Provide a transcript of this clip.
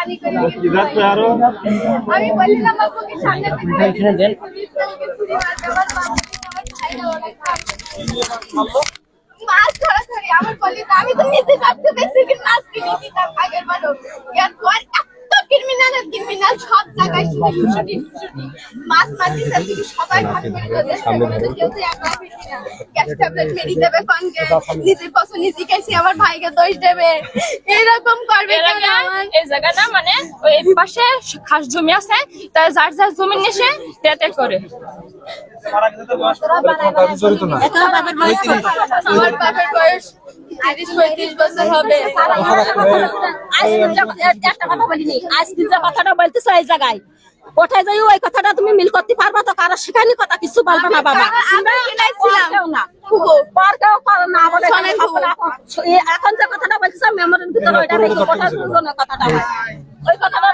পানি করে আমি বললাম বাবুকে সামনে থেকে আমার ভাইরা অনেক মাছ ধরা ধরি আমার বলি না আমি তো নিজে ভাবতে পেরেছি কি মাছ কিনে দিতাম আগের বারও এরপর এত ক্রিমিনাল শুধু শুটি শুটি মাছ মারতে সবাই ভাগ করে দিয়েছে কেউ তো একলা ফিরছি না? গ্যাস ট্যাবলেট মেরি দেবে সঙ্গে নিজে পছন্দ নিজে খাইছি আমার ভাইকে দোষ দেবে। এরকম করবে আমার এই জায়গাটা মানে ওই পাশে খাস জমি আছে তাই যার যার জমি এসে তেতে করে। আমার বাপের বয়স তিরিশ পঁয়ত্রিশ বছর হবে। একটা কথা বলিনি। আজকে যে কথাটা বলতেছো এই জায়গায় কোথায় যাই ওই কথাটা তুমি মিল করতে পারবা তো? কারও শেখানি কথা কিছু বলবে না বাবা। আমরা কিনাইছিলাম না। এখন- যে কথাটা বলতেছো মেমোরির ভিতরে ওইটা রেখে কোথায় কথাটা। ওই কথাটা